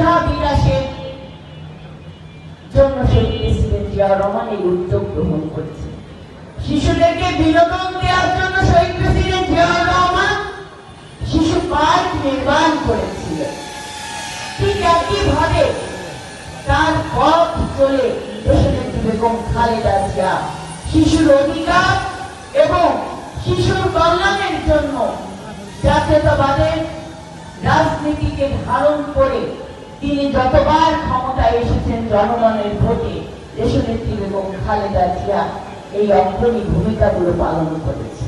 মেধা বিকাশের জন্য সেই প্রেসিডেন্ট জিয়া রহমান এই উদ্যোগ গ্রহণ করেছে। শিশুদেরকে বিনোদন দেওয়ার জন্য শহীদ প্রেসিডেন্ট জিয়াউর রহমান শিশু পার্ক নির্মাণ করেছিলেন ঠিক একইভাবে তার পথ চলে দেশনেত্রী বেগম খালেদা জিয়া। শিশুর অধিকার এবং শিশুর কল্যাণের জন্য জাতীয়তাবাদের রাজনীতিকে ধারণ করে তিনি যতবার ক্ষমতায় এসেছেন জনগণের ভোটে, দেশনেত্রী বেগম খালেদা জিয়া এই অগ্রণী ভূমিকাগুলো পালন করেছে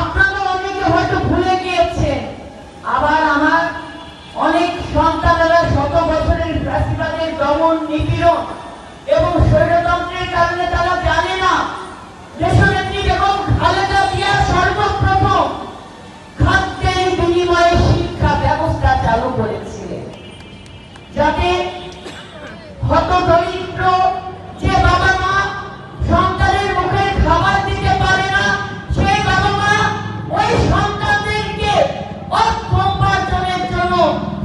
আপনারা অনেকে হয়তো ভুলে গিয়েছেন, আবার আমার অনেক সন্তানেরা শত বছরের ফ্যাসিবাদের দমন নিপীড়ন এবং স্বৈরতন্ত্রের কারণে তারা জানে না, দেশনেত্রী এবং খালেদা জিয়া সর্বপ্রথম খাদ্যের বিনিময়ে শিক্ষা ব্যবস্থা চালু করেছিলেন যাতে হত দরিদ্র যে বাবা মা সন্তানের মুখে খাবার দিতে পারে না, সেই বাবা মা ওই সন্তানদেরকে অর্থ উপার্জনের জন্য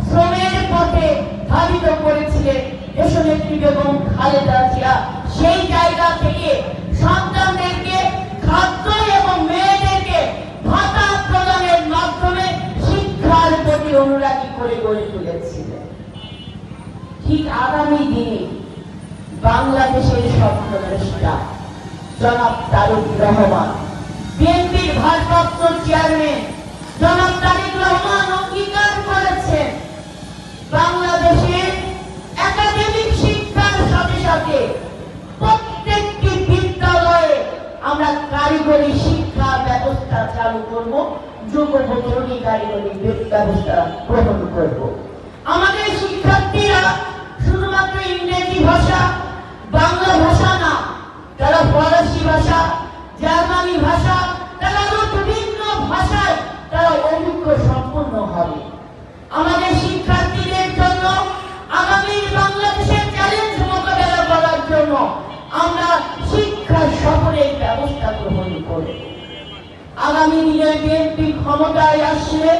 শ্রমের পথে ধাবিত করেছিলেন। দেশনেত্রী বেগম খালেদা জিয়া, সেই জায়গা থেকে সন্তানদেরকে, খাদ্য এবং মেয়েদেরকে ভাতা প্রদানের মাধ্যমে শিক্ষার প্রতি অনুরাগী করে গড়ে ঠিক আগামী দিনে বাংলাদেশের স্বপ্নদ্রষ্টা জনাব তারেক রহমান, বিএনপির ভারপ্রাপ্ত চেয়ারম্যান জনাব তারেক রহমান অঙ্গীকার করেছেন। বাংলাদেশের একাডেমিক শিক্ষার সাথে সাথে প্রত্যেকটি বিদ্যালয়ে আমরা কারিগরি শিক্ষা ব্যবস্থা চালু করব যুগোপযোগী কারিগরি ব্যবস্থা গ্রহণ করব। আমাদের শিক্ষার্থীরা ইংরেজি ভাষা, বাংলা ভাষা না, তারা ফরাসি ভাষা, জার্মানি ভাষা, তারা বিভিন্ন ভাষায় তারা অভিজ্ঞ সম্পন্ন হবে। আমাদের শিক্ষার্থীদের জন্য আগামী বাংলাদেশের চ্যালেঞ্জ মোকাবেলা করার জন্য আমরা শিক্ষা সফরের ব্যবস্থা গ্রহণ করব। আগামী দিনে বিএনপি ক্ষমতায় আসলে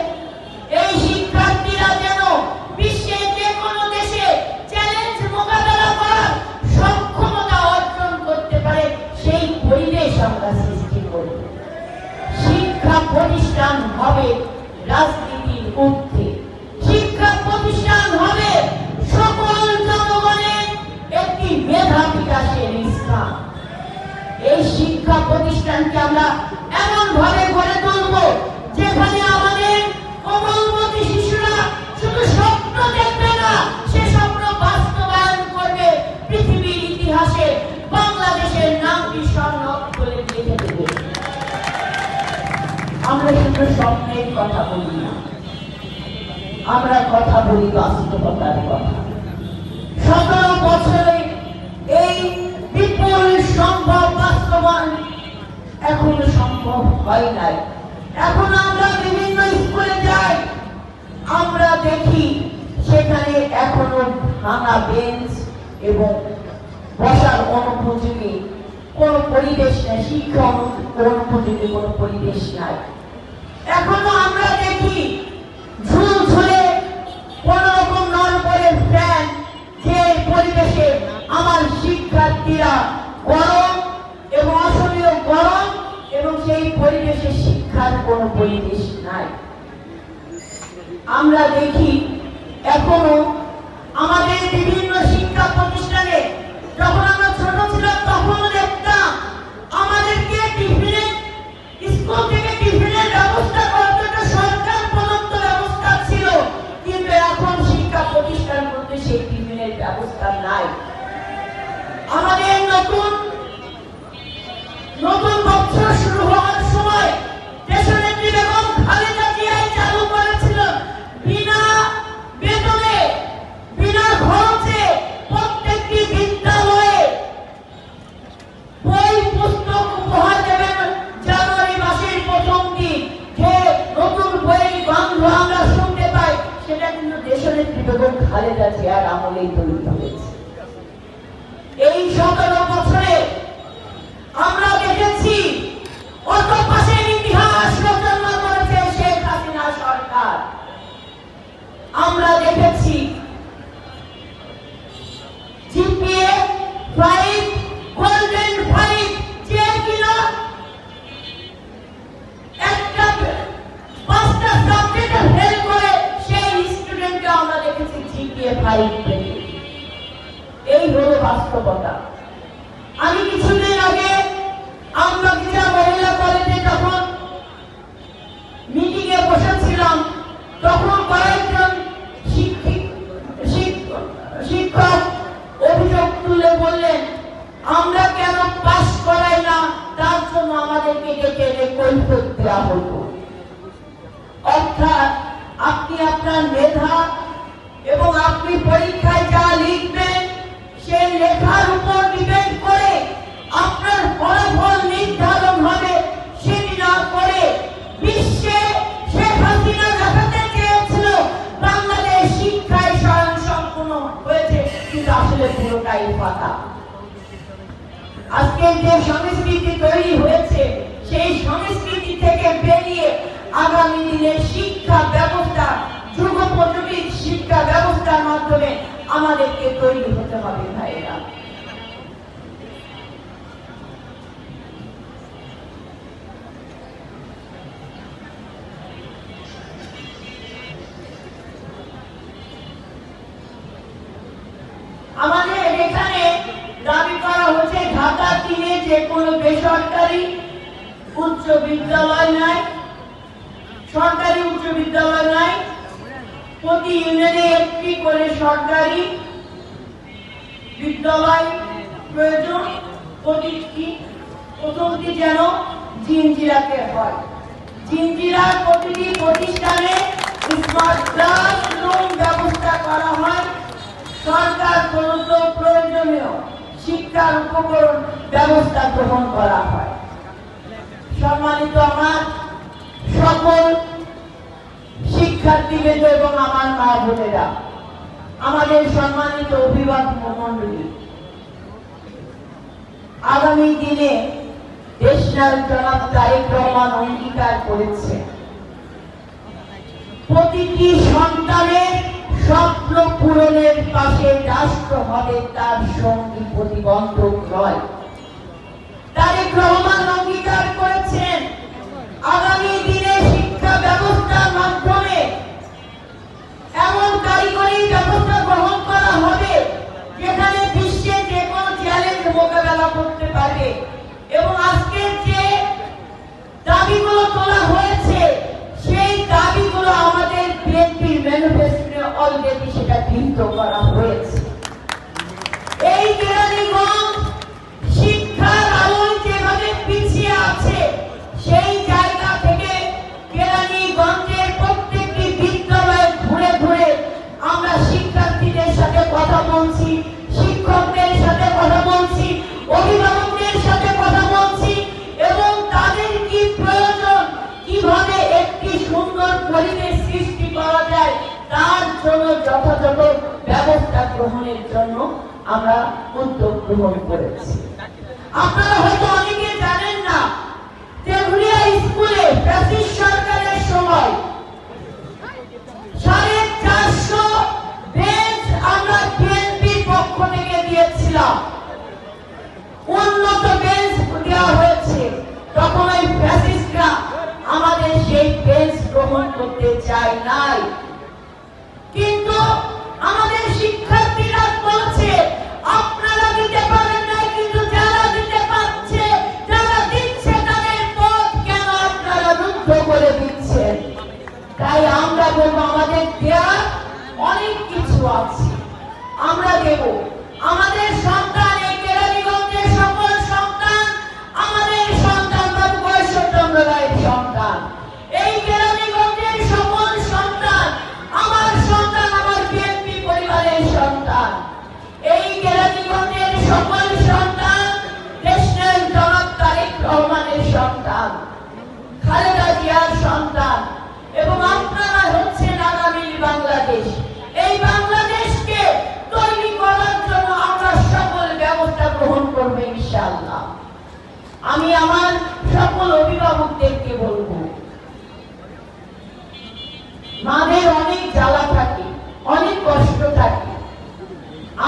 আমরা কথা বলি বাস্তবতার কথা সতেরো বছরে এই বিপুল সম্ভব বাস্তবায়ন এখনও সম্ভব হয় নাই। এখন আমরা বিভিন্ন স্কুলে যাই, আমরা দেখি সেখানে এখনও ভাঙা বেঞ্চ এবং বসার অনুপযোগী কোনো পরিবেশ নেই শিক্ষা অনু- অনুপযোগী কোনো পরিবেশ নাই নাই। আমাদের নতুন নতুন কৃতজ্ঞ খালেদা চেয়ার আমলেই তৈরি হয়েছে। এই সতেরো বছরে আমরা দেখেছি অত কৈফত দেওয়া হতো অর্থাৎ আপনি আপনার মেধা এবং আপনি পরীক্ষায় যা লিখবেন, সেই লেখার উপর ডিপেন্ড করে আপনার ফলাফল নির্ধারণ হবে সেটি না করে বিশ্বে শেখ হাসিনা দেখাতে চেয়েছিল, বাংলাদেশ শিক্ষায় স্বয়ং সম্পূর্ণ হয়েছে, কিন্তু আসলে পুরোটাই পাতা আজকে যে সংস্কৃতি তৈরি হয়েছে আমাদেরকে তৈরি হতে হবে, ভাইয়েরা। আমাদের এখানে করা হচ্ছে, ঢাকা যে কোনো বেসরকারি উচ্চ নাই, সরকারি উচ্চ বিদ্যালয় নাই প্রতি ইউনিয়নে একটি করে সরকারি বিদ্যালয় প্রয়োজন। প্রতিটি প্রথমটি যেন জিনজিরাতে হয়। জিনজিরার প্রতিটি প্রতিষ্ঠানে স্মার্ট ব্যবস্থা করা হয়। সরকার প্রদত্ত প্রয়োজনীয় শিক্ষার উপকরণ ব্যবস্থা গ্রহণ করা হয়। সম্মানিত আমার সকল শিক্ষার্থীবৃন্দ এবং আমার মা বোনেরা। আমাদের সম্মানিত অভিভাবক মন্ডলী, আগামী দিনে অঙ্গীকার করেছে। প্রতিটি সন্তানের স্বপ্ন পূরণের পাশে রাষ্ট্র হবে তার সঙ্গী প্রতিবন্ধক নয়। তারেক রহমান অঙ্গীকার করেছেন, আগামী দিনে শিক্ষা ব্যবস্থার মাধ্যমে কারিগরি ব্যবস্থা গ্রহণ করা হবে, যেখানে বিশ্বে চ্যালেঞ্জ মোকাবেলা করতে পারবে। এবং আজকে যে দাবিগুলো তোলা হয়েছে, সেই দাবিগুলো আমাদের করেছি আপনারা হয়তো অনেকে জানেন না তেঘুরিয়া স্কুলে ফ্যাসিস্ট সরকারের সময় সাড়ে চারশো বেঞ্চ আমরা বিএনপির পক্ষ থেকে দিয়েছিলাম। উন্নত বেঞ্চ দেওয়া হয়েছে। তখন ওই ফ্যাসিস্টরা আমাদের সেই বেঞ্চ গ্রহণ করতে চায় নাই। আমি আমার সকল অভিভাবকদেরকে বলব, মাদের অনেক জ্বালা থাকে, অনেক কষ্ট থাকে।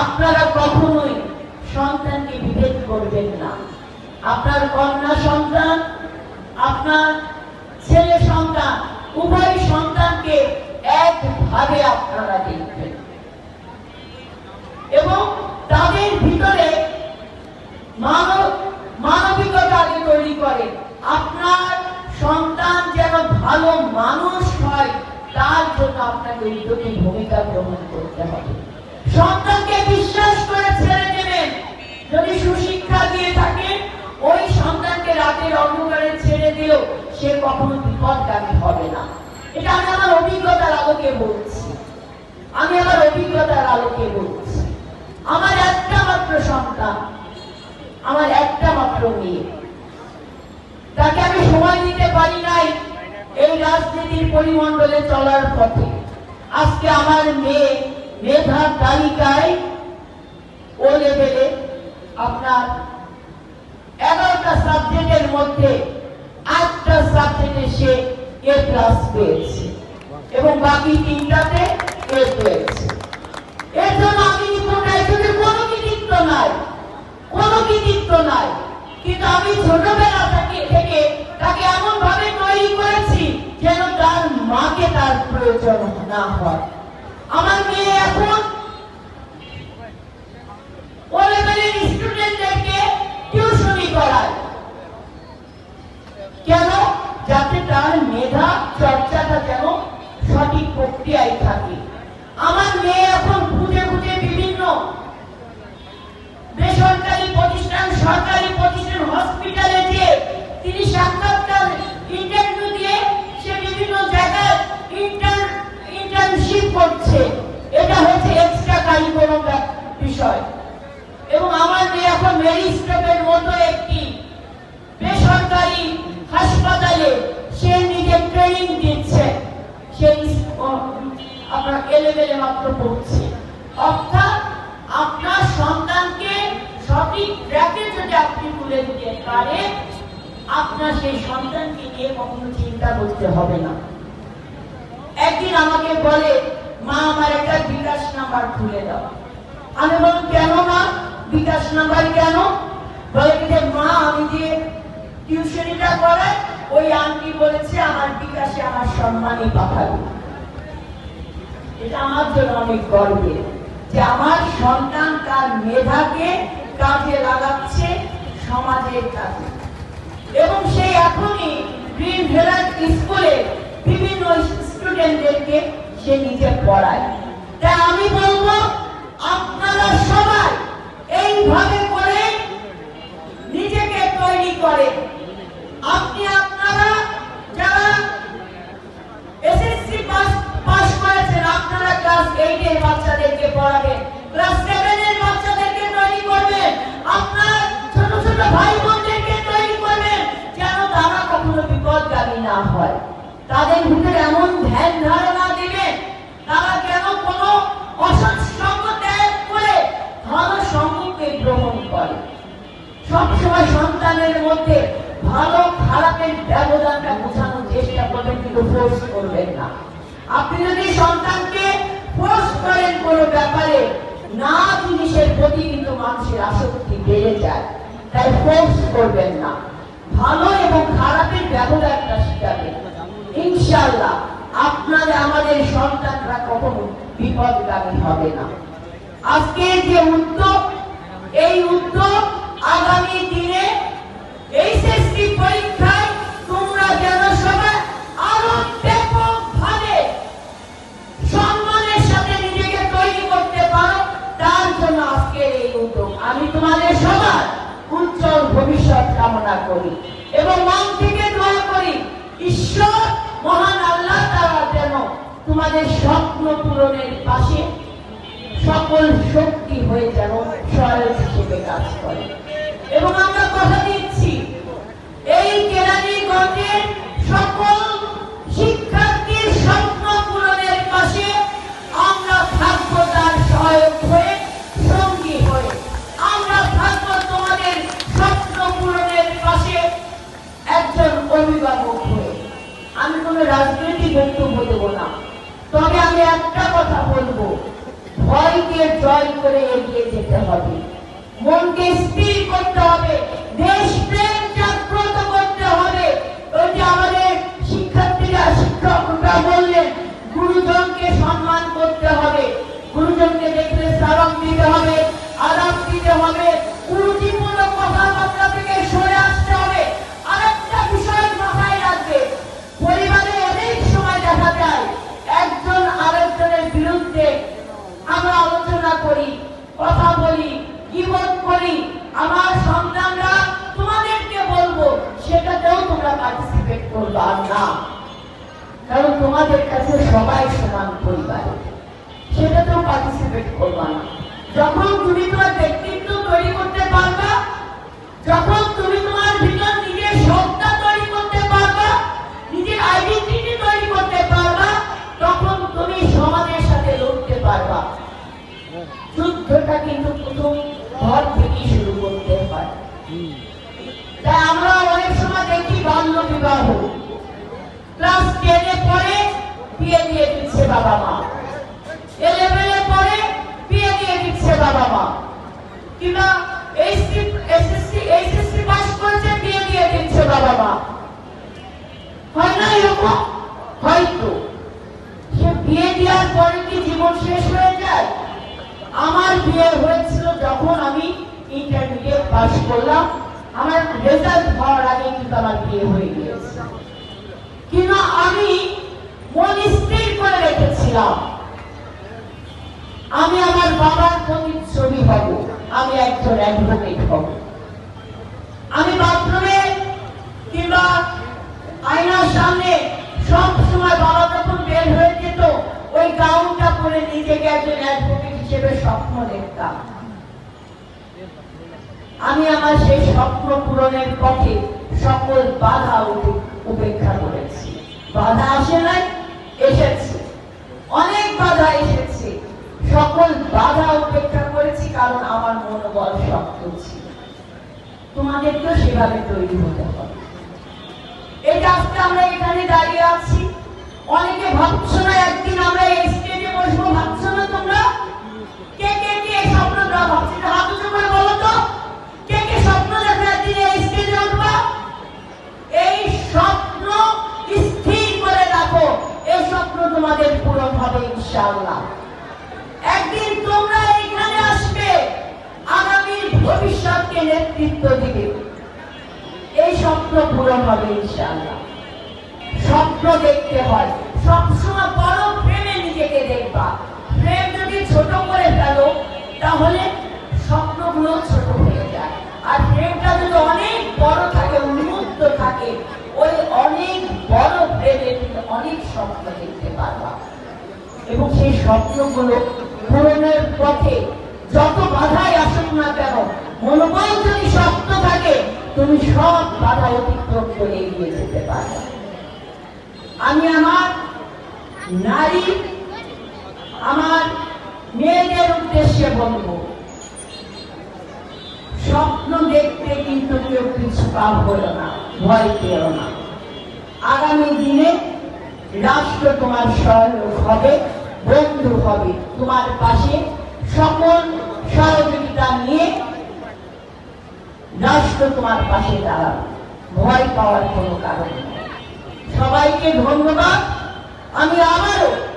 আপনারা কখনোই সন্তানকে বিভেদ করবেন না। আপনার কন্যা সন্তান, আপনার ছেলে সন্তান, উভয় সন্তানকে একভাবে আপনারা দেখবেন। এবং তাদের ভিতরে মানব মানব তৈরি করে। আপনার সন্তান যেন ভালো মানুষ হয়, তার জন্য আপনাকে উদ্যোগী ভূমিকা গ্রহণ করতে হবে। সন্তানকে বিশ্বাস করে ছেড়ে দেবেন। যদি সুশিক্ষা দিয়ে থাকেন, ওই সন্তানকে রাতের অন্ধকারে ছেড়ে দিলেও সে কখনো বিপদগামী হবে না। এটা আমি আমার অভিজ্ঞতার আলোকে বলছি। আমি আমার অভিজ্ঞতার আলোকে বলছি। আমার একটা মাত্র সন্তান, আমার একটা মাত্র মেয়ে। তাকে আমি সময় দিতে পারি নাই। এই রাজনীতির পরিমণ্ডলে চলার পথে। আজকে আমার মেয়ে, মেধার তালিকায় ও লেভেলে আপনার এগারোটা সাবজেক্টের মধ্যে আটটা সাবজেক্টে সে এ প্লাস পেয়েছে এবং বাকি তিনটাতে এ পেয়েছে। এর জন্য আমি নাই যদি কোনো কৃতিত্ব নাই। কোনো কৃতিত্ব নাই। কিন্তু আমি ছোটবেলা মাকে তার প্রয়োজন না হয়। আমার মেয়ে এখন কেন? যাতে তার মেধা, চর্চাটা যেন সঠিক প্রক্রিয়ায় থাকে। আমার মেয়ে এক্সট্রা কারিকুলাম বিষয়। এবং মেয়ে এখন মেরি স্টপের মতো একটি বেসরকারি হাসপাতালে সে নিজে ট্রেনিং দিচ্ছে। সে আপনার এলেভেলে মাত্র পড়ছে। অর্থাৎ আপনার সন্তানকে সঠিক ট্র্যাকে যদি আপনি তুলে দিতে পারেন, আপনার সেই সন্তানকে নিয়ে কখনো চিন্তা করতে হবে না। একদিন আমাকে বলে মা আমার একটা বিকাশ নাম্বার খুলে দাও। আমি বললাম, কেন মা? বিকাশ নাম্বার কেন? যে মা, আমি যে টিউশনিটা করাই ওই আন্টি বলেছে, আমার বিকাশে আমার সম্মানই পাঠাবে। এটা আমার জন্য অনেক গর্বের যে আমার সন্তান তার মেধাকে কাজে লাগাচ্ছে, সমাজের কাজে। এবং সে এখনই গ্রিন ভেলার স্কুলে বিভিন্ন স্টুডেন্টদেরকে সে নিজে পড়ায়। তাই আমি বলব, আপনারা সবাই এইভাবে করে নিজেকে তৈরি করে। আপনি, আপনারা যারা এসএসসি পাস পাস করেছেন, আপনারা ক্লাস 8 এর বাচ্চাদেরকে পড়াবেন। ক্লাস 7 এর বাচ্চাদেরকে তৈরি করবেন। আপনারা ছোট ছোট ভাই বোনদেরকে তৈরি করবেন, যেন তারা কখনো বিপদগামী না হয়। তাদের ভিতরে এমন ধ্যান ধারণা দিবেন পার্টিসিপেট না কারণ তোমাদের কাছে সবাই সমান পরিবার। সেটাতেও পার্টিসিপেট করবা না। যখন তুমি তোমার ব্যক্তিত্ব তৈরি করতে পারবা, যখন তুমি তোমার ভিতর নিজের সত্তা তৈরি করতে পারবা, নিজের আইডেন্টিটি তৈরি করতে পারবা, তখন তুমি সমাজের সাথে লড়তে পারবা। যুদ্ধটা কিন্তু প্রথম ঘর থেকেই শুরু করতে হয়। তাই আমরা অনেক সময় দেখি বাল্য বিবাহ। ক্লাস টেনে পরে বিয়ে দিয়ে দিচ্ছে বাবা মা। ইলেভেনে পরে বিয়ে দিয়ে দিচ্ছে বাবা মা। কিংবা এইচএসসি এসএসসি এইচএসসি পাস করেছে, বিয়ে দিয়ে দিচ্ছে বাবা হয় না এরকম? হয়তো। সে বিয়ে পরে কি জীবন শেষ হয়ে যায়? আমার বিয়ে হয়েছিল যখন আমি ইন্টারমিডিয়েট পাস করলাম। আমার রেজাল্ট হওয়ার আগে কিন্তু আমার বিয়ে হয়ে গিয়েছে। কিন্তু আমি মন স্থির করে রেখেছিলাম। আমি আমার বাবার প্রতিচ্ছবি হব, আমি একজন অ্যাডভোকেট হব। আমি বাথরুমে কিংবা আয়নার সামনে সব সময় বাবা যখন বের হয়ে যেত, ওই গাউনটা পরে নিজেকে একজন অ্যাডভোকেট হিসেবে স্বপ্ন দেখতাম। আমি আমার সেই স্বপ্ন পূরণের পথে সকল বাধা উপ- উপেক্ষা করেছি। বাধা আসে নাই, এসেছে। অনেক বাধা এসেছে। সকল বাধা উপেক্ষা করেছি, কারণ আমার মনোবল শক্ত ছিল। তোমাদেরকেও সেভাবে তৈরি হতে হবে। আজকে আমরা এখানে দাঁড়িয়ে আছি। অনেকে ভাবছ না, একদিন আমরা এই স্টেজে বসবো না তোমরা? কে কে কে স্বপ্নটা ভাবছ হাত করে বলো তো। কে কে স্বপ্ন দেখে একদিন এই স্টেজে উঠবা? এই স্বপ্ন এই স্বপ্ন তোমাদের পূরণ হবে ইনশাআল্লাহ। একদিন তোমরা এখানে আসবে আগামীর ভবিষ্যৎকে নেতৃত্ব দিবে। এই স্বপ্ন পূরণ হবে ইনশাআল্লাহ। স্বপ্ন দেখতে হয়। সবসময় বড় ফ্রেমে নিজেকে দেখবা। ফ্রেম যদি ছোট করে ফেলো, তাহলে স্বপ্নগুলো ছোট হয়ে যায়। আর ফ্রেমটা যদি অনেক বড় থাকে, উন্মুক্ত থাকে, ওই অনেক অনেক স্বপ্ন দেখতে পারবা। এবং সেই স্বপ্নগুলো পূরণের পথে যত বাধাই আসুক না কেন, মনোবল যদি শক্ত থাকে, তুমি সব বাধা অতিক্রম করে এগিয়ে যেতে পারবে। আমি আমার নারী, আমার মেয়েদের উদ্দেশ্যে বলব, স্বপ্ন দেখতে কিন্তু কেউ কিছু কাম হলো না, ভয় পেও না। আগামী দিনে রাষ্ট্র তোমার সহায়ক হবে, বন্ধু হবে। তোমার পাশে সকল সহযোগিতা নিয়ে রাষ্ট্র তোমার পাশে দাঁড়াবে। ভয় পাওয়ার কোনো কারণ সবাইকে ধন্যবাদ। আমি আবারও